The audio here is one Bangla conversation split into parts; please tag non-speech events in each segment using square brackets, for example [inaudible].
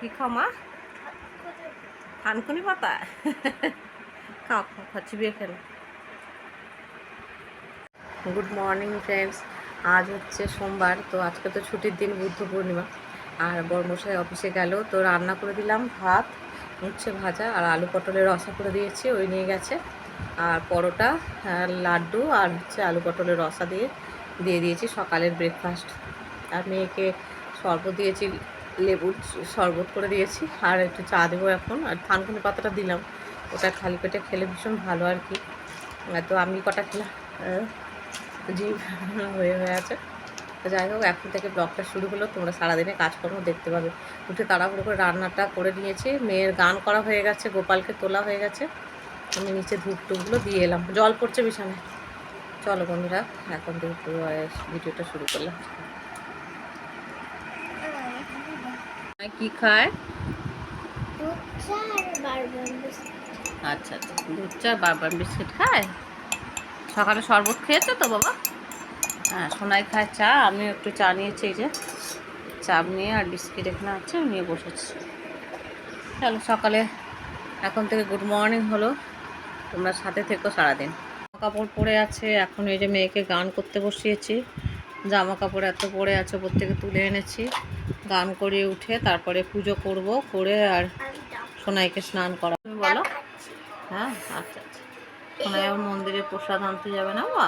কি খামা থানকুনি পাতা? খাও খাও খাও চিবিয়ে খেলো। গুড মর্নিং ফ্রেন্ডস আজ হচ্ছে সোমবার, তো আজকে তো ছুটির দিন, বুদ্ধ পূর্ণিমা। আর বর্মশাই অফিসে গেল, তো রান্না করে দিলাম, ভাত, উচ্ছে ভাজা আর আলু পটলের রসা করে দিয়েছি, ওই নিয়ে গেছে। আর পরোটা আর লাড্ডু আর হচ্ছে আলু পটলের রসা দিয়ে দিয়ে দিয়েছি সকালের ব্রেকফাস্ট আর মেয়েকে শরবত দিয়েছি লেবুর শরবত করে দিয়েছি। আর একটু চা দেবো এখন। আর থানকুনি পাতাটা দিলাম। ওটা খালি পেটে খেলে ভীষণ ভালো আর কি। তো আমি কটা খেলাম? জিভ [laughs] হয়ে হয়ে আছে। যাই হোক, এখন থেকে ব্লগটা শুরু হলো। তোমরা সারাদিনে কাজকর্ম দেখতে পাবে। উঠে তাড়াহুড়ো করে রান্নাটা করে নিয়েছি। মেয়ের গান করা হয়ে গেছে, গোপালকে তোলা হয়ে গেছে। আমি নিচে ধূপ টুপগুলো দিয়ে এলাম। জল পড়ছে বিছানায়। চলো বন্ধুরা, এখন পুরো ভিডিওটা শুরু করলাম। কি খায়? আচ্ছা আচ্ছা। দুধ চা বারবার বিস্কিট খায়? সকালে শরবত খেয়েছো তো বাবা? হ্যাঁ সোনাই খায় চা আমি একটু চা নিয়েছি এই যে। চা নিয়ে আর বিস্কিট এখানে আছে নিয়ে বসেছি। চলো সকালে এখন থেকে গুড মর্নিং হলো। তোমরা সাথে থেকো সারাদিন। জামা কাপড় পরে আছে এখন এই যে মেয়েকে গান করতে বসিয়েছি। জামা কাপড় এত পরে আছে ওপর থেকে তুলে এনেছি। গান করিয়ে উঠে তারপরে পুজো করব করে আর সোনাইকে স্নান করা তুমি বলো? হ্যাঁ আচ্ছা আচ্ছা। সোনাই আবার মন্দিরে প্রসাদ আনতে যাবে না বা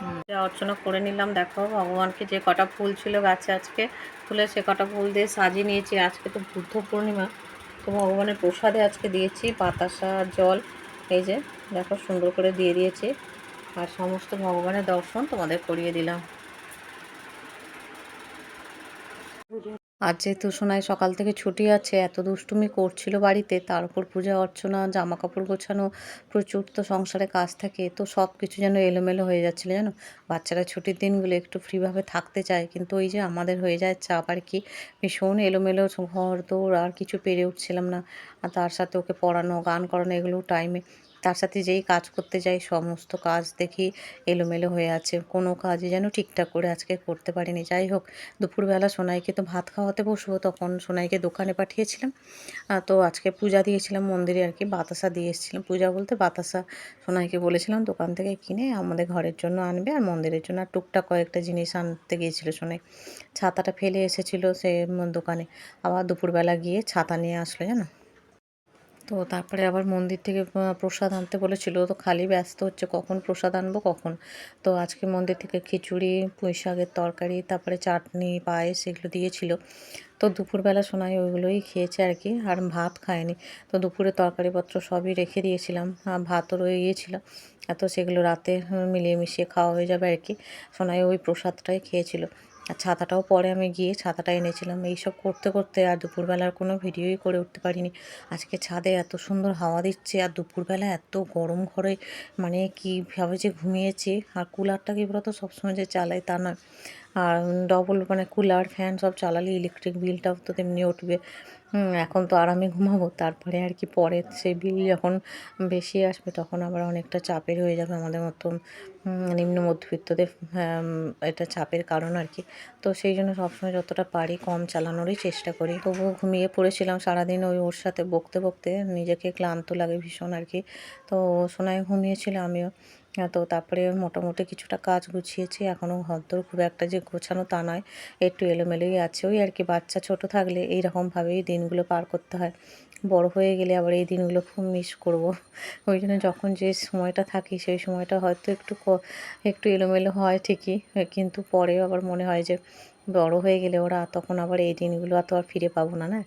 পূজা অর্চনা করে নিলাম দেখো ভগবানকে যে কটা ফুল ছিল গাছে আজকে ফুলে সে কটা ফুল দিয়ে সাজিয়ে নিয়েছি। আজকে তো বুদ্ধ পূর্ণিমা তো ভগবানের প্রসাদে আজকে দিয়েছি বাতাসা জল এই যে দেখো সুন্দর করে দিয়ে দিয়েছি। আর সমস্ত ভগবানের দর্শন তোমাদের করিয়ে দিলাম। আজ যেহেতু সোনায় সকাল থেকে ছুটি আছে, এত দুষ্টুমি করছিল বাড়িতে, তার উপর পূজা অর্চনা জামা কাপড় গোছানো, প্রচুর তো সংসারে কাজ থাকে, তো সব কিছু যেন এলোমেলো হয়ে যাচ্ছিল জানো? বাচ্চারা ছুটির দিনগুলো একটু ফ্রিভাবে থাকতে চায়, কিন্তু ওই যে আমাদের হয়ে যায় চাপ আর কি, ভীষণ এলোমেলো ঘর দৌড়, আর কিছু পেরে উঠছিলাম না। আর তার সাথে ওকে পড়ানো, গান করানো, এগুলো টাইমে তার সাথে যেই কাজ করতে যাই, সমস্ত কাজ দেখি এলোমেলো হয়ে আছে। কোনো কাজই যেন ঠিকঠাক করে আজকে করতে পারিনি। যাই হোক, দুপুরবেলা সোনাইকে তো ভাত খাওয়াতে বসবো, তখন সোনাইকে দোকানে পাঠিয়েছিলাম। তো আজকে পূজা দিয়েছিলাম, মন্দিরে আর কি বাতাসা দিয়ে এসেছিলাম। পূজা বলতে বাতাসা সোনাইকে বলেছিলাম, দোকান থেকে কিনে আমাদের ঘরের জন্য আনবে আর মন্দিরের জন্য। আর টুকটাক কয়েকটা জিনিস আনতে গিয়েছিল সোনাই। ছাতাটা ফেলে এসেছিল সে দোকানে। আবার দুপুরবেলা গিয়ে ছাতা নিয়ে আসলো, জানো? তো তারপরে আবার মন্দির থেকে প্রসাদ আনতে বলেছিল, তো খালি ব্যস্ত হচ্ছে, কখন প্রসাদ আনব, কখন? তো আজকে মন্দির থেকে খিচুড়ি পুঁই শাকের তরকারি, তারপরে চাটনি, পায়েস এগুলো দিয়েছিল। তো দুপুরবেলা শোনায় ওইগুলোই খেয়েছে আর কি, আর ভাত খায়নি। তো দুপুরে তরকারিপত্র সবই রেখে দিয়েছিলাম, আর ভাতও রয়ে গিয়েছিল এত সেগুলো রাতে মিলিয়ে মিশিয়ে খাওয়া হয়ে যাবে আর কি। সোনাই ওই প্রসাদটাই খেয়েছিল। আর ছাতাটাও পরে আমি গিয়ে ছাতাটা এনেছিলাম। এইসব করতে করতে আর দুপুরবেলার কোনো ভিডিওই করে উঠতে পারিনি। আজকে ছাদে এত সুন্দর হাওয়া দিচ্ছে আর দুপুরবেলা এত গরম ঘরে মানে কীভাবে যে ঘুমিয়েছে। আর কুলারটা কি বলতো সবসময় যে চালাই তা নয়। আর ডবল মানে কুলার ফ্যান সব চালালে ইলেকট্রিক বিলটাও তো তেমনি উঠবে। এখন তো আরামে ঘুমাবো তারপরে আর কি পরে সেই বিল যখন বেশি আসবে তখন আবার অনেকটা চাপের হয়ে যাবে আমাদের উম, নিম্ন মধ্যবিত্তদের হ্যাঁ, এটা চাপের কারণ আর কি। তো সেই জন্য সবসময় যতটা পারি কম চালানোরই চেষ্টা করি। তবুও ঘুমিয়ে পড়েছিলাম সারাদিন ওই ওর সাথে বকতে বকতে নিজেকে ক্লান্ত লাগে ভীষণ আর কি। তো সোনায় ঘুমিয়েছিল আমিও। তো তারপরে মোটামুটি কিছুটা কাজ গুছিয়েছি। এখনও ঘরদোর খুব একটা যে গোছানো তা নয়, একটু এলোমেলোই আছে। ওই আর কি বাচ্চা ছোট থাকলে এই রকমভাবেই দিনগুলো পার করতে হয়। বড় হয়ে গেলে আবার এই দিনগুলো খুব মিস করব। [laughs] ওই জন্য যখন যে সময়টা থাকি, সেই সময়টা হয়তো একটু একটু এলোমেলো হয় ঠিকই, কিন্তু পরে আবার মনে হয় যে বড় হয়ে গেলে ওরা তখন আবার এই দিনগুলো তো আর ফিরে পাবো না না?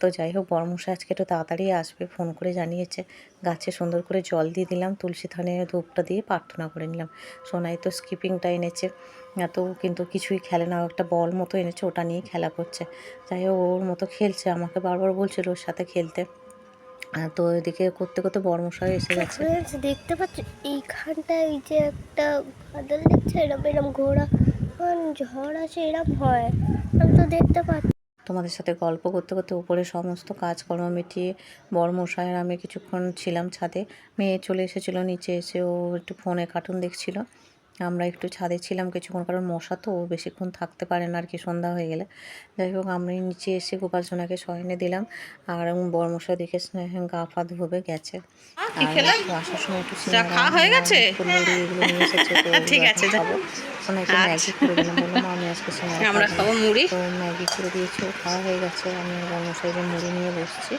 তো যাই হোক বড়মশাই আজকে একটু তাড়াতাড়ি আসবে ফোন করে জানিয়েছে। গাছে সুন্দর করে জল দিয়ে দিলাম তুলসী থানে ধূপটা দিয়ে প্রার্থনা করে নিলাম। সোনাই তো স্কিপিংটা এনেছে এত কিন্তু কিছুই খেলে না একটা বল মতো এনেছে ওটা নিয়ে খেলা করছে। যাই হোক ওর মতো খেলছে আমাকে বারবার বলছিল ওর সাথে খেলতে। তো এদিকে করতে করতে বড়মশাই এসে গেছে। দেখতে পাচ্ছ? এইখানটায় এই যে একটা বাদল দেখছে এরম এরম ঘোড়া। যখন ঝড় আসে, এরম ভয় আমি তো দেখতে পাচ্ছি। তোমাদের সাথে গল্প করতে করতে উপরে সমস্ত কাজকর্ম মিটিয়ে বড় মশাই আর আমি কিছুক্ষণ ছিলাম ছাদে। মেয়ে চলে এসেছিল, নিচে এসে ও একটু ফোনে কার্টুন দেখছিল। আমরা একটু ছাদে ছিলাম কিছুক্ষণ কারণ মশা তো বেশিক্ষণ থাকতে পারে না আর কি সন্ধ্যা হয়ে গেলে যাই হোক আমি নিচে এসে গোপাল সোনাকে শয়নে দিলাম আর বর্মশা দেখে গা ফা ধোবে গেছে আসার সময় একটু খাওয়া হয়ে গেছে? এগুলো নিয়ে এসেছে ঠিক আছে। খাব আচ্ছা। ম্যাগি করে দিলাম বললাম আমি আজকে আমরা খাব না। মুড়ি তো ম্যাগি করে দিয়েছি খাওয়া হয়ে গেছে আমি বর্মশাইকে মুড়ি নিয়ে বসছি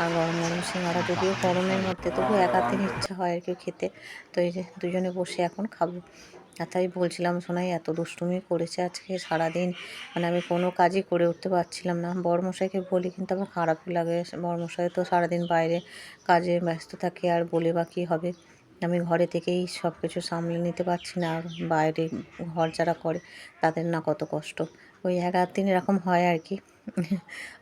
আর গরম গরম সিঙ্গারা যদিও গরমের মধ্যে তবু এক আধ ইচ্ছা হয় আর কি খেতে তো এই যে দুজনে বসে এখন খাব আর তাই বলছিলাম শোনাই এত দুষ্টুমি করেছে আজকে সারাদিন। মানে আমি কোনো কাজই করে উঠতে পারছিলাম না। বড়মশাইকে বলি কিন্তু আমার খারাপই লাগে। বড়মশাই তো সারাদিন বাইরে কাজে ব্যস্ত থাকে আর বলে বা কী হবে? আমি ঘরে থেকেই সব কিছু সামলে নিতে পারছি না আর বাইরে ঘর যারা করে তাদের না কত কষ্ট। ওই এক আধ দিন এরকম হয় আর কি।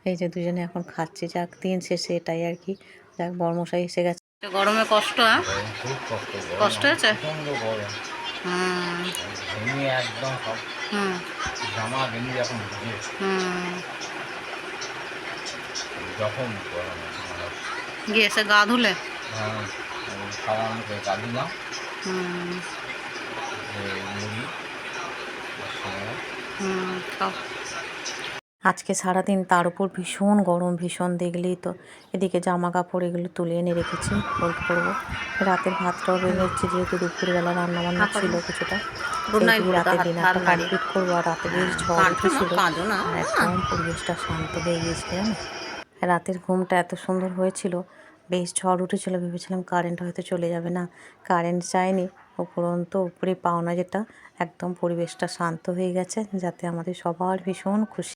এই যে দুজনে এখন খাচ্ছি যাক দিন শেষে এটাই আর কি। যাক বর্মশাই এসে গেছে। গরমে কষ্ট হ্যাঁ। কষ্ট হয়েছে? হুম একদম সব জামা গেঞ্জি যখন হুম যখন মানে, গিয়ে এসে গা ধুলে হ্যাঁ, ওই খাওয়ার গা ধুলাম মুড়ি হুম খাও আজকে সারাদিন তার উপর ভীষণ গরম ভীষণ দেখলেই তো। এদিকে জামা কাপড় এগুলো তুলে এনে রেখেছি ফোল্ড করব। রাতের ভাতটাও বের হচ্ছে যেহেতু দুপুরবেলা রান্না বান্না ছিল কিছুটা। রাতে ডিনারটা কমপ্লিট করব আর রাতে বেশ ঝড় উঠেছিল। একদম পরিবেশটা শান্ত হয়ে গিয়েছিল রাতের ঘুমটা এত সুন্দর হয়েছিল বেশ ঝড় উঠেছিল ভেবেছিলাম কারেন্ট হয়তো চলে যাবে না। কারেন্ট যায়নি উপরন্ত উপরে পাওনা যেটা একদম পরিবেশটা শান্ত হয়ে গেছে যাতে আমাদের সবার ভীষণ খুশি।